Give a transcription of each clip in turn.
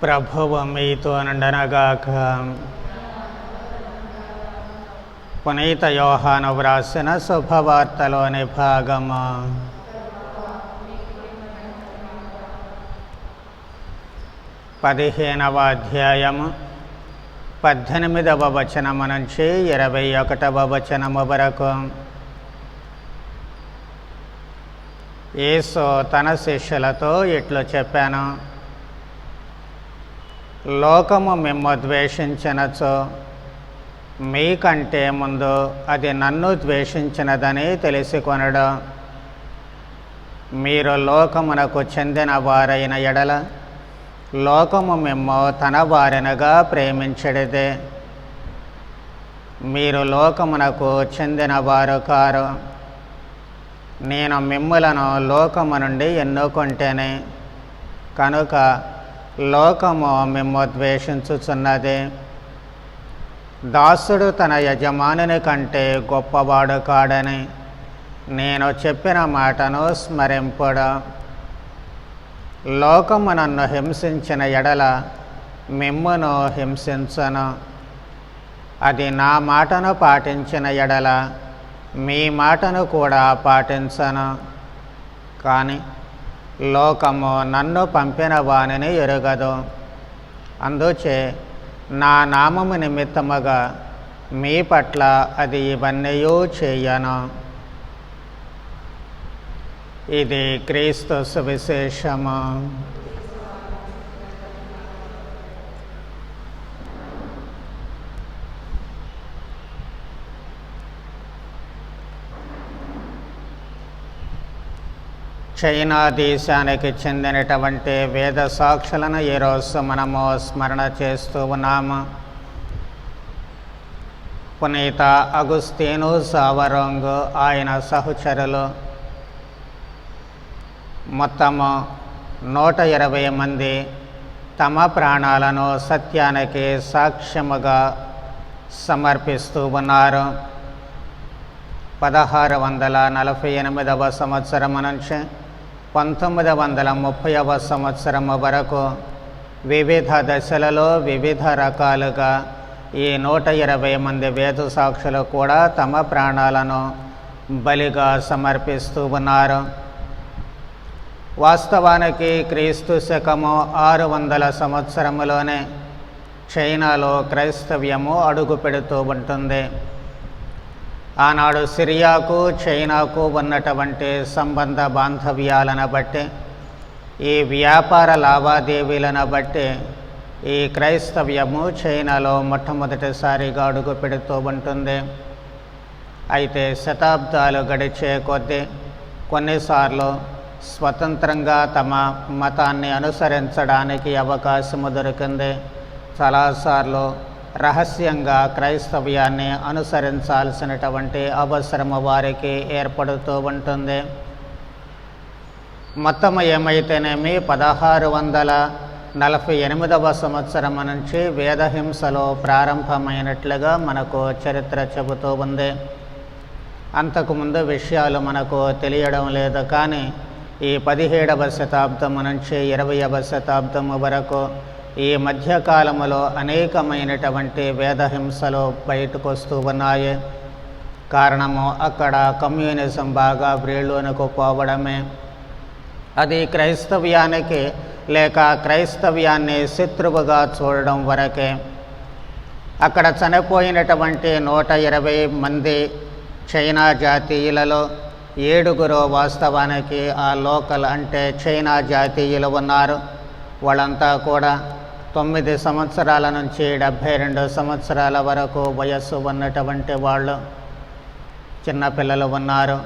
ప్రభువు మీతో నుండనగాక పునీత యోహాను వ్రాసిన శుభవార్తలోని భాగము పదిహేనవ అధ్యాయము పద్దెనిమిదవ వచనము నుంచి ఇరవై ఒకటవ వచనము వరకు యేసు తన శిష్యులతో ఇట్లు చెప్పాను లోకము మిమ్ము ద్వేషించినచో మీకంటే ముందు అది నన్ను ద్వేషించినదని తెలుసుకొనడం మీరు లోకమునకు చెందిన వారైన ఎడల లోకము మిమ్ము తన వారినగా ప్రేమించడిదే మీరు లోకమునకు చెందిన వారు కారు. నేను మిమ్ములను లోకము నుండి ఎన్నుకుంటేనే కనుక లోకము మిమ్ము ద్వేషించుచున్నది దాసుడు తన యజమానుని కంటే గొప్పవాడు కాడని నేను చెప్పిన మాటను స్మరింపుడు. లోకము నన్ను హింసించిన ఎడల మిమ్మును హింసించను. అది నా మాటను పాటించిన ఎడల మీ మాటను కూడా పాటించను. కానీ లోకము నన్ను పంపిన వాణిని ఎరుగదు. అందుచే నా నామము నిమిత్తముగా మీ పట్ల అది ఇవన్నీ చేయను. ఇది క్రీస్తు సువిశేషము. చైనా దేశానికి చెందినటువంటి వేద సాక్షులను ఈరోజు మనము స్మరణ చేస్తూ ఉన్నాము. పునీత అగుస్తీను సావరోంగు ఆయన సహచరులు. మొత్తము నూట ఇరవై మంది తమ ప్రాణాలను సత్యానికి సాక్ష్యముగా సమర్పిస్తూ ఉన్నారు. పదహారు వందల నలభై ఎనిమిదవ సంవత్సరం నుంచి పంతొమ్మిది వందల ముప్పైవ సంవత్సరం వరకు వివిధ దశలలో వివిధ రకాలుగా ఈ నూట ఇరవై మంది వేద సాక్షులు కూడా తమ ప్రాణాలను బలిగా సమర్పిస్తూ ఉన్నారు. వాస్తవానికి క్రీస్తు శకము ఆరు వందల సంవత్సరములోనే చైనాలో క్రైస్తవ్యము అడుగు పెడుతూ ఉంటుంది. ఆనాడు సిరియాకు చైనాకు ఉన్నటువంటి సంబంధ బాంధవ్యాలను బట్టి ఈ వ్యాపార లావాదేవీలను బట్టి ఈ క్రైస్తవ్యము చైనాలో మొట్టమొదటిసారిగా అడుగు పెడుతూ ఉంటుంది. అయితే శతాబ్దాలు గడిచే కొద్దీ కొన్నిసార్లు స్వతంత్రంగా తమ మతాన్ని అనుసరించడానికి అవకాశము దొరికింది. చాలాసార్లు రహస్యంగా క్రైస్తవ్యాన్ని అనుసరించాల్సినటువంటి అవసరము వారికి ఏర్పడుతూ ఉంటుంది. మొత్తం ఏమైతేనేమి పదహారు వందల నలభై ఎనిమిదవ సంవత్సరం నుంచి వేదహింసలో ప్రారంభమైనట్లుగా మనకు చరిత్ర చెబుతూ ఉంది. అంతకుముందు విషయాలు మనకు తెలియడం లేదు కానీ ఈ పదిహేడవ శతాబ్దం నుంచి ఇరవయవ శతాబ్దం వరకు ఈ మధ్యకాలములో అనేకమైనటువంటి వేదహింసలు బయటకు వస్తూ ఉన్నాయి. కారణము అక్కడ కమ్యూనిజం బాగా వ్రేళ్ళునకు పోవడమే. అది క్రైస్తవ్యానికి లేక క్రైస్తవ్యాన్ని శత్రువుగా చూడడం వరకే. అక్కడ చనిపోయినటువంటి నూట ఇరవై మంది చైనా జాతీయులలో ఏడుగురు వాస్తవానికి ఆ లోకల్ అంటే చైనా జాతీయులు ఉన్నారు. వాళ్ళంతా కూడా తొమ్మిది సంవత్సరాల నుంచి డెబ్భై రెండు సంవత్సరాల వరకు వయస్సు ఉన్నటువంటి వాళ్ళు చిన్నపిల్లలు ఉన్నారు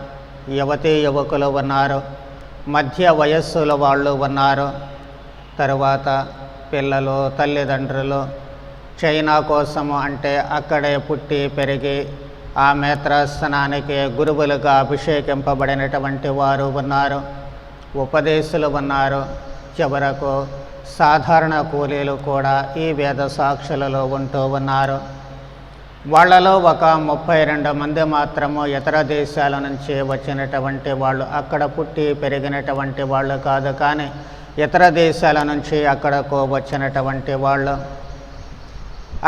యువతీ యువకులు ఉన్నారు మధ్య వయస్సుల వాళ్ళు ఉన్నారు. తరువాత పిల్లలు తల్లిదండ్రులు చైనా కోసము అంటే అక్కడే పుట్టి పెరిగి ఆ మేత్రాసనానికి గురువులుగా అభిషేకింపబడినటువంటి వారు ఉన్నారు. ఉపదేశులు ఉన్నారు. చివరకు సాధారణ కూలీలు కూడా ఈ వేద సాక్షులలో ఉంటూ ఉన్నారు. వాళ్ళలో ఒక ముప్పై రెండు మంది మాత్రము ఇతర దేశాల నుంచి వచ్చినటువంటి వాళ్ళు అక్కడ పుట్టి పెరిగినటువంటి వాళ్ళు కాదు కానీ ఇతర దేశాల నుంచి అక్కడకు వచ్చినటువంటి వాళ్ళు.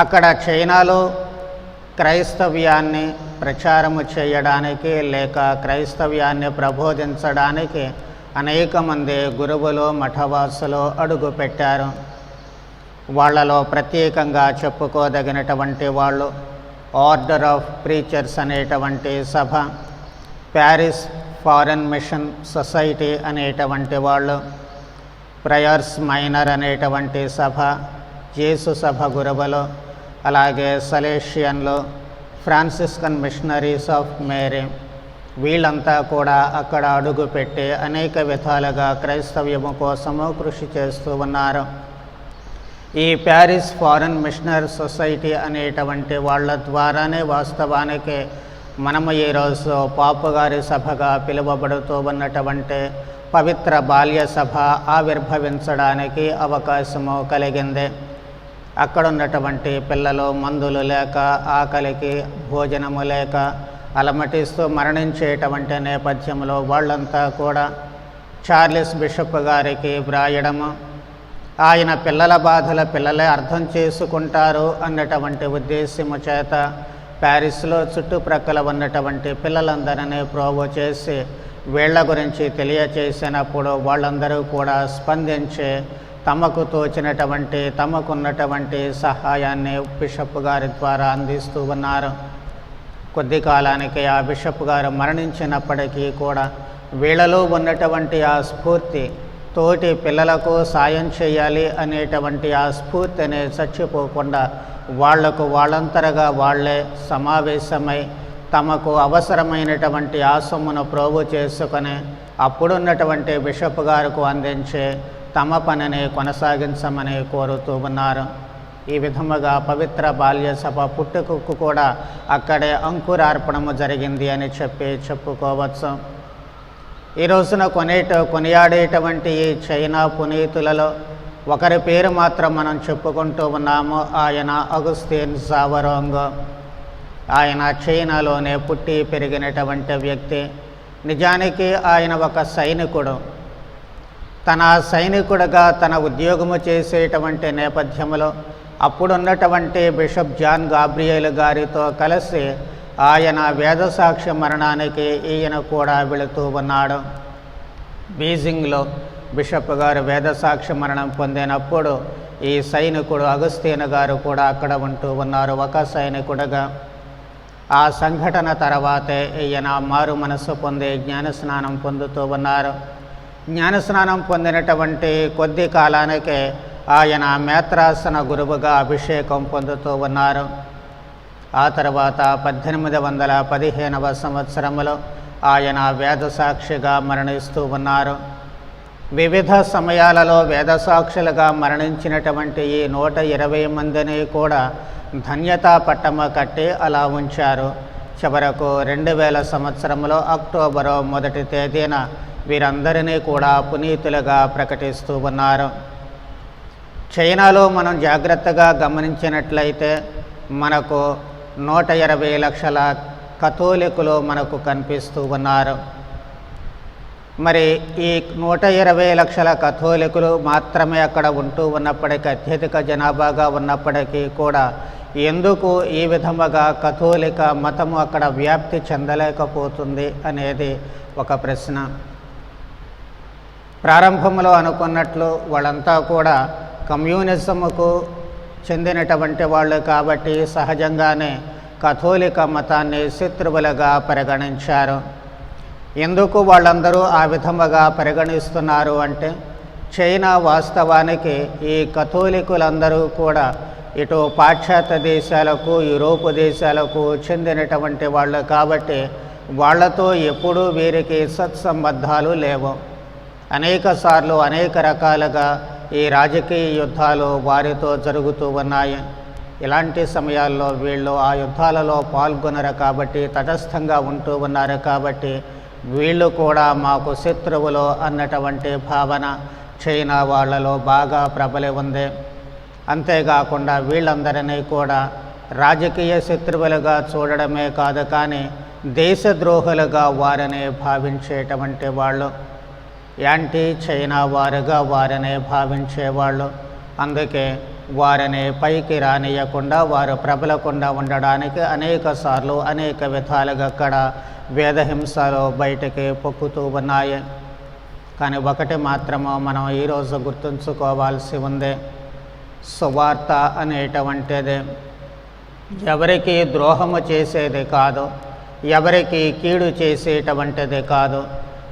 అక్కడ చైనాలో క్రైస్తవ్యాన్ని ప్రచారము చేయడానికి లేక క్రైస్తవ్యాన్ని ప్రబోధించడానికి అనేక మంది గురువులు మఠవాసులు అడుగుపెట్టారు వాళ్ళలో ప్రత్యేకంగా చెప్పుకోదగినటువంటి వాళ్ళు ఆర్డర్ ఆఫ్ ప్రీచర్స్ అనేటువంటి సభ ప్యారిస్ ఫారెన్ మిషన్ సొసైటీ అనేటువంటి వాళ్ళు ప్రయర్స్ మైనర్ అనేటువంటి సభ జేసు సభ గురువులు అలాగే సలేషియన్లు ఫ్రాన్సిస్కన్ మిషనరీస్ ఆఫ్ మేరీ వీళ్ళంతా కూడా అక్కడ అడుగుపెట్టి అనేక విధాలుగా క్రైస్తవ్యము కోసము కృషి చేస్తూ ఉన్నారు. ఈ ప్యారిస్ ఫారెన్ మిషనర్ సొసైటీ అనేటువంటి వాళ్ళ ద్వారానే వాస్తవానికి మనము ఈరోజు పాపు గారి సభగా పిలువబడుతూ ఉన్నటువంటి పవిత్ర బాల్య సభ ఆవిర్భవించడానికి అవకాశము కలిగింది. అక్కడ ఉన్నటువంటి పిల్లలు మందులు లేక ఆకలికి భోజనము లేక అలమటిస్తూ మరణించేటువంటి నేపథ్యంలో వాళ్ళంతా కూడా చార్లెస్ బిషప్ గారికి వ్రాయడము. ఆయన పిల్లల బాధల పిల్లలే అర్థం చేసుకుంటారు అన్నటువంటి ఉద్దేశము చేత ప్యారిస్లో చుట్టుప్రక్కల ఉన్నటువంటి పిల్లలందరినీ ప్రోవో చేసి వీళ్ళ గురించి తెలియచేసినప్పుడు వాళ్ళందరూ కూడా స్పందించి తమకు తోచినటువంటి తమకున్నటువంటి సహాయాన్ని బిషప్ గారి ద్వారా అందిస్తూ ఉన్నారు. కొద్ది కాలానికి ఆ బిషప్ గారు మరణించినప్పటికీ కూడా వీళ్ళలో ఉన్నటువంటి ఆ స్ఫూర్తి తోటి పిల్లలకు సాయం చేయాలి అనేటువంటి ఆ స్ఫూర్తిని చచ్చిపోకుండా వాళ్ళకు వాళ్ళంతరగా వాళ్ళే సమావేశమై తమకు అవసరమైనటువంటి ఆ సొమ్మును ప్రోగు చేసుకొని అప్పుడున్నటువంటి బిషప్ గారికి అందించే తమ పనిని కొనసాగించమని కోరుతూ ఉన్నారు. ఈ విధముగా పవిత్ర బాల్య సభ పుట్టుకకు కూడా అక్కడే అంకురార్పణము జరిగింది అని చెప్పి చెప్పుకోవచ్చు. ఈ రోజున కొనేట కొనియాడేటువంటి ఈ చైనా పునీతులలో ఒకరి పేరు మాత్రం మనం చెప్పుకుంటూ ఉన్నాము ఆయన అగుస్తీన్ సావరోంగ్. ఆయన చైనాలోనే పుట్టి పెరిగినటువంటి వ్యక్తి. నిజానికి ఆయన ఒక సైనికుడు. తన సైనికుడిగా తన ఉద్యోగము చేసేటువంటి నేపథ్యంలో అప్పుడున్నటువంటి బిషప్ జాన్ గాబ్రియల్ గారితో కలిసి ఆయన వేదసాక్షి మరణానికి ఈయన కూడా వెళుతూ ఉన్నాడు. బీజింగ్లో బిషప్ గారు వేదసాక్షి మరణం పొందినప్పుడు ఈ సైనికుడు అగస్తీన గారు కూడా అక్కడ ఉంటూ ఉన్నారు ఒక సైనికుడుగా. ఆ సంఘటన తర్వాతే ఈయన మారు మనస్సు పొంది జ్ఞానస్నానం పొందుతూ ఉన్నారు. జ్ఞానస్నానం పొందినటువంటి కొద్ది కాలానికే ఆయన మేత్రాసన గురువుగా అభిషేకం పొందుతూ ఉన్నారు. ఆ తర్వాత పద్దెనిమిది వందల పదిహేనవ సంవత్సరంలో ఆయన వేదసాక్షిగా మరణిస్తూ ఉన్నారు. వివిధ సమయాలలో వేదసాక్షులుగా మరణించినటువంటి ఈ నూట ఇరవై మందిని కూడా ధన్యతా పట్టమ కట్టి అలా ఉంచారు. చివరకు రెండు వేల సంవత్సరంలో అక్టోబరు మొదటి తేదీన వీరందరినీ కూడా పునీతులుగా ప్రకటిస్తూ ఉన్నారు. చైనాలో మనం జాగ్రత్తగా గమనించినట్లయితే మనకు నూట ఇరవై లక్షల కథోలికులు మనకు కనిపిస్తూ ఉన్నారు. మరి ఈ నూట ఇరవై లక్షల కథోలికులు మాత్రమే అక్కడ ఉంటూ ఉన్నప్పటికీ అత్యధిక జనాభాగా ఉన్నప్పటికీ కూడా ఎందుకు ఈ విధముగా కథోలిక మతము అక్కడ వ్యాప్తి చెందలేకపోతుంది అనేది ఒక ప్రశ్న. ప్రారంభంలో అనుకున్నట్లు వాళ్ళంతా కూడా కమ్యూనిజంకు చెందినటువంటి వాళ్ళు కాబట్టి సహజంగానే కథోలిక మతాన్ని శత్రువులుగా పరిగణించారు. ఎందుకు వాళ్ళందరూ ఆ విధముగా పరిగణిస్తున్నారు అంటే చైనా వాస్తవానికి ఈ కథోలికులందరూ కూడా ఇటు పాశ్చాత్య దేశాలకు యూరోపు దేశాలకు చెందినటువంటి వాళ్ళు కాబట్టి వాళ్ళతో ఎప్పుడూ వీరికి సత్సంబంధాలు లేవు. అనేక సార్లు అనేక రకాలుగా ఈ రాజకీయ యుద్ధాలు వారితో జరుగుతూ ఉన్నాయి. ఇలాంటి సమయాల్లో వీళ్ళు ఆ యుద్ధాలలో పాల్గొనరు కాబట్టి తటస్థంగా ఉంటూ ఉన్నారు కాబట్టి వీళ్ళు కూడా మాకు శత్రువులు అన్నటువంటి భావన చైనా వాళ్ళలో బాగా ప్రబలి ఉంది. అంతేకాకుండా వీళ్ళందరినీ కూడా రాజకీయ శత్రువులుగా చూడడమే కాదు కానీ దేశద్రోహులుగా వారిని భావించేటువంటి వాళ్ళు. యాంటీ చైనా వారుగా వారిని భావించేవాళ్ళు. అందుకే వారిని పైకి రానియకుండా వారు ప్రబలకుండా ఉండడానికి అనేక సార్లు అనేక విధాలుగా అక్కడ వేదహింసలు బయటకి పొక్కుతూ ఉన్నాయి. కానీ ఒకటి మాత్రము మనం ఈరోజు గుర్తుంచుకోవాల్సి ఉంది. సువార్త అనేటువంటిది ఎవరికి ద్రోహము చేసేది కాదు ఎవరికి కీడు చేసేటువంటిది కాదు.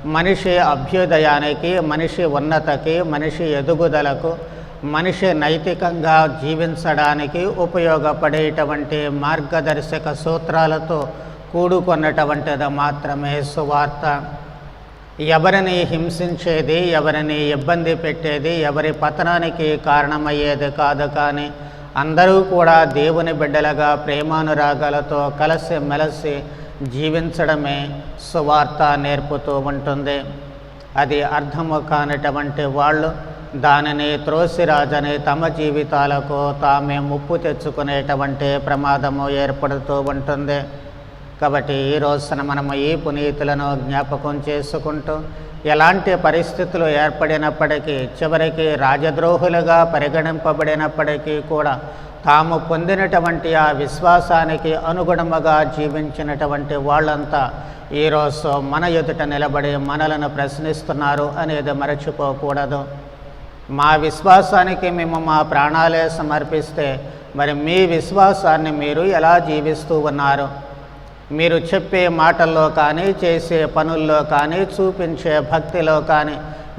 మనిషి అభ్యుదయానికి మనిషి ఉన్నతకి మనిషి ఎదుగుదలకు మనిషి నైతికంగా జీవించడానికి ఉపయోగపడేటువంటి మార్గదర్శక సూత్రాలతో కూడుకున్నటువంటిది మాత్రమే సువార్త. ఎవరిని హింసించేది ఎవరిని ఇబ్బంది పెట్టేది ఎవరి పతనానికి కారణమయ్యేది కాదు కానీ అందరూ కూడా దేవుని బిడ్డలుగా ప్రేమానురాగాలతో కలిసి మెలసి జీవించడమే సువార్త నేర్పుతూ ఉంటుంది. అది అర్థము కానటువంటి వాళ్ళు దానిని త్రోసిరాజని తమ జీవితాలకు తామే ముప్పు తెచ్చుకునేటువంటి ప్రమాదము ఏర్పడుతూ ఉంటుంది. కాబట్టి ఈ రోజున మనము ఈ పునీతులను జ్ఞాపకం చేసుకుంటూ ఎలాంటి పరిస్థితులు ఏర్పడినప్పటికీ చివరికి రాజద్రోహులుగా పరిగణింపబడినప్పటికీ కూడా తాము పొందినటువంటి ఆ విశ్వాసానికి అనుగుణముగా జీవించినటువంటి వాళ్ళంతా ఈరోజు మన ఎదుట నిలబడి మనలను ప్రశ్నిస్తున్నారు అనేది మరచిపోకూడదు. మా విశ్వాసానికి మేము మా ప్రాణాలే సమర్పిస్తే మరి మీ విశ్వాసాన్ని మీరు ఎలా జీవిస్తూ ఉన్నారు? మీరు చెప్పే మాటల్లో కానీ చేసే పనుల్లో కానీ చూపించే భక్తిలో కానీ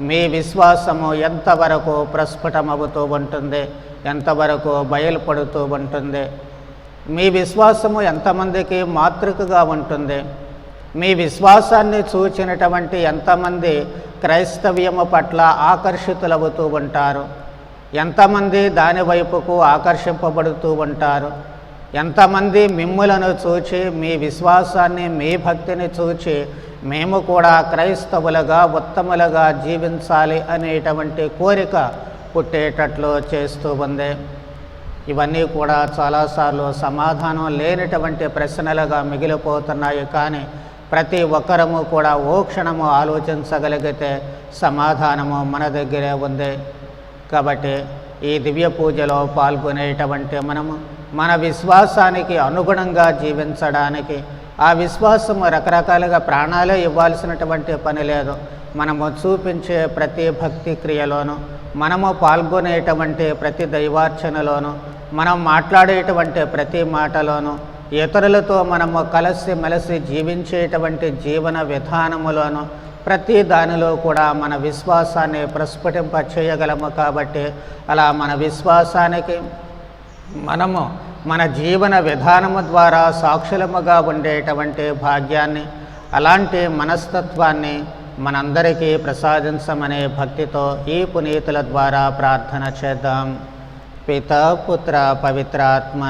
మీ విశ్వాసము ఎంతవరకు ప్రస్ఫుటమవుతూ ఉంటుంది ఎంతవరకు బయలుపడుతూ ఉంటుంది? మీ విశ్వాసము ఎంతమందికి మాతృకగా ఉంటుంది? మీ విశ్వాసాన్ని చూచినటువంటి ఎంతమంది క్రైస్తవ్యము పట్ల ఆకర్షితులవుతూ ఉంటారు? ఎంతమంది దాని వైపుకు ఆకర్షింపబడుతూ ఉంటారు? ఎంతమంది మిమ్ములను చూచి మీ విశ్వాసాన్ని మీ భక్తిని చూచి మేము కూడా క్రైస్తవులుగా ఉత్తములుగా జీవించాలి అనేటువంటి కోరిక పుట్టేటట్లు చేస్తూ ఉంది. ఇవన్నీ కూడా చాలాసార్లు సమాధానం లేనటువంటి ప్రశ్నలుగా మిగిలిపోతున్నాయి. కానీ ప్రతి ఒక్కరము కూడా ఓ క్షణము ఆలోచించగలిగితే సమాధానము మన దగ్గరే ఉంది. కాబట్టి ఈ దివ్య పూజలో పాల్గొనేటువంటి మనము మన విశ్వాసానికి అనుగుణంగా జీవించడానికి ఆ విశ్వాసం రకరకాలుగా ప్రాణాలే ఇవ్వాల్సినటువంటి పని లేదు. మనము చూపించే ప్రతి భక్తి క్రియలోను మనము పాల్గొనేటువంటి ప్రతి దైవార్చనలోను మనం మాట్లాడేటువంటి ప్రతి మాటలోను ఇతరులతో మనము కలిసి మెలిసి జీవించేటువంటి జీవన విధానములోను ప్రతి దానిలో కూడా మన విశ్వాసాన్ని ప్రస్ఫుటింప చేయగలము కాబట్టి అలా మన విశ్వాసానికి మనము మన జీవన విధానము ద్వారా సాక్షులముగా ఉండేటువంటి భాగ్యాన్ని అలాంటి మనస్తత్వాన్ని మనందరికీ ప్రసాదించమనే భక్తితో ఈ పునీతుల ద్వారా ప్రార్థన చేద్దాం. పిత పుత్ర పవిత్రాత్మ